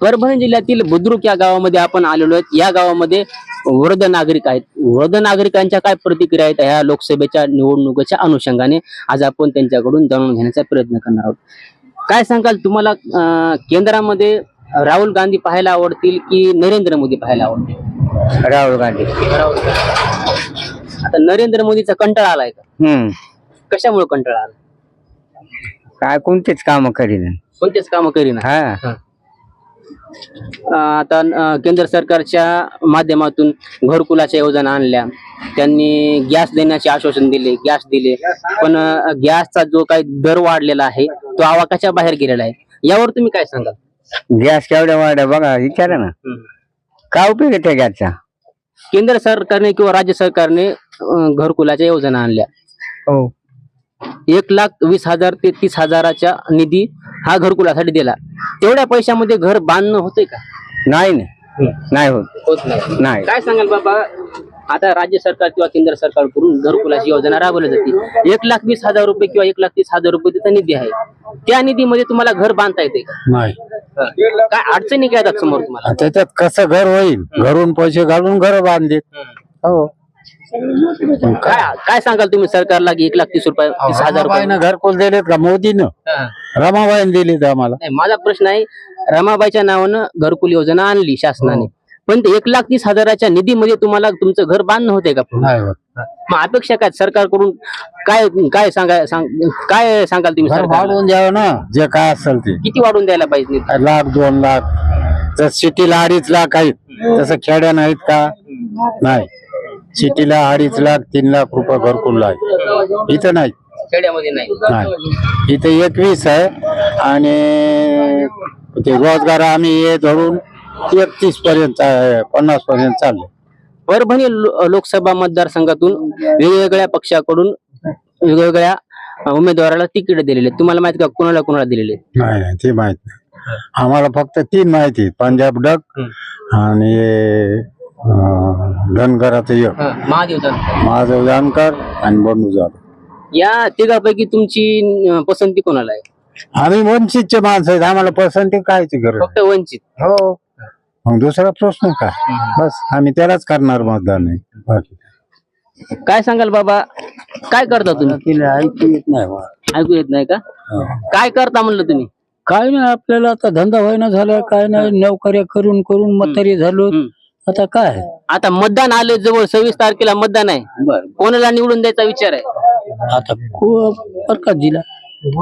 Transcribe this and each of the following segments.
परभणी जिल्ह्यातील बुद्रुक या गावामध्ये आपण आलेलो आहेत. या गावामध्ये वृद्ध नागरिक आहेत. वृद्ध नागरिकांच्या काय प्रतिक्रिया आहेत ह्या लोकसभेच्या निवडणुकीच्या अनुषंगाने आज आपण त्यांच्याकडून जाणून घेण्याचा प्रयत्न करणार आहोत. काय सांगाल तुम्हाला केंद्रामध्ये राहुल गांधी पाहायला आवडतील की नरेंद्र मोदी पाहायला आवडतील? राहुल गांधी. आता नरेंद्र मोदीचा कंटाळा आलाय का? कशामुळे कंटाळा आला? काय कोणतेच काम करीन. कोणतेच काम करीना? हा. आता केंद्र सरकारच्या माध्यमातून घरकुलाच्या योजना आणल्या. त्यांनी गॅस देण्याचे आश्वासन दिले गॅस दिले. पण गॅसचा जो काही दर वाढलेला आहे तो आवाकाच्या बाहेर गेलेला आहे. यावर तुम्ही काय सांगाल? गॅस केवढ्या वाढ्या बघा विचारा ना. काय उपयोग आहे त्या गॅसचा? केंद्र सरकारने किंवा राज्य सरकारने घरकुलाच्या योजना आणल्या. हो. एक लाख वीस हजार ते तीस हजाराच्या निधी हा घरकुलासाठी दिला? तेवढ्या पैशामध्ये घर बांधणं होते का? नाही ना. नाही होत. होत नाही. नाही. काय सांगाल बाबा? आता राज्य सरकार किंवा केंद्र सरकारकडून घरकुलाची योजना राबवली जाते? एक लाख वीस हजार रुपये किंवा एक लाख तीस हजार रुपये त्याचा निधी आहे. त्या निधीमध्ये तुम्हाला घर बांधता येते का? नाही. काय अडचणी काय येतात समोर तुम्हाला? त्याच्यात कसं घर होईल? घरून पैसे घालून घर बांधलेत हो. काय? काय सांगाल तुम्ही सरकारला की एक लाख तीस रुपये तीस हजार रुपये? रमाबाईनं घरकुल दिलेत का? मोदीनं? हा. रमाबाईनं दिलीत आम्हाला. नाही माझा प्रश्न आहे रमाबाईच्या नावानं घरकुल योजना आणली शासनाने. पण ते एक लाख तीस हजाराच्या निधीमध्ये तुम्हाला तुमचं घर बांधणं होते का? पूर्ण? नाही होत. मग अपेक्षा काय? सरकारकडून काय काय सांगा सांग काय सांगाल तुम्ही घर सरकारला? वाढवून द्यावं ना जे काय असेल ते. किती वाढून द्यायला पाहिजे? निधी? लाख दोन लाख. जर सिटीला अडीच लाख आहेत तसं खेड्या नाहीत का? नाही. सिटीला अडीच लाख तीन लाख रुपये घरकुल आहे. इथं नाही. खेड्यामध्ये नाही. नाही. इथे एकवीस आहे आणि ते रोजगार आम्ही हे धरून एकतीस पर्यंत पन्नास पर्यंत चालले. परभणी लो- लोकसभा मतदारसंघातून वेगवेगळ्या पक्षाकडून वेगवेगळ्या उमेदवाराला तिकीट दिलेले. तुम्हाला माहिती का कोणाला कोणाला दिलेले? नाही नाही ते माहीत नाही. आम्हाला फक्त तीन माहिती. पंजाब डक आणि अं, धनगराचं एक. महादेव जानकर. महादेव जानकर आणि बंडू जाधव. या तिघापैकी तुमची अं, पसंती कोणाला आहे? आम्ही वंचितचे माणसं आहेत. आम्हाला पसंती कायची गरज फक्त वंचित. हो. मग दुसरा प्रश्न काय? बस आम्ही त्यालाच करणार मतदान नाही बाकी. काय सांगाल बाबा? काय करता तुम्ही? तिला ऐकू येत नाही बा. ऐकू येत नाही का? काय करता म्हणलं तुम्ही? काय नाही आपल्याला आता धंदा व्हायना झाला काय नाही नोकऱ्या करून करून म्हातारी झालो हम्म. आता काय? आता मतदान आले जवळ सव्वीस तारखेला मतदान आहे. कोणाला निवडून द्यायचा विचार आहे? आता खूप प्रकाश दिला.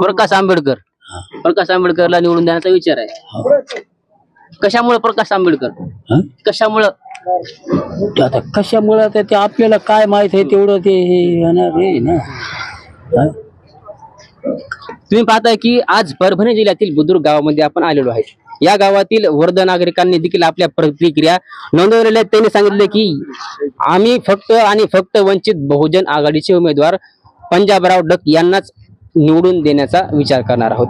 प्रकाश आंबेडकर. प्रकाश आंबेडकरला निवडून देण्याचा विचार आहे. कशामुळे प्रकाश आंबेडकर? हं? कशामुळं? ते आता कशामुळे आता ते आपल्याला काय माहीत आहे तेवढं ते हे येणार आहे ना. हा? तुम्ही पाहताय की आज परभणी जिल्ह्यातील बुद्रुक गावामध्ये आपण आलेलो आहे. या गावातील वर्ध नागरिकांनी देखील आपल्या प्रतिक्रिया नोंदवलेल्या आहेत. त्यांनी सांगितले की आम्ही फक्त आणि फक्त वंचित बहुजन आघाडीचे उमेदवार पंजाबराव डक यांनाच निवडून देण्याचा विचार करणार आहोत.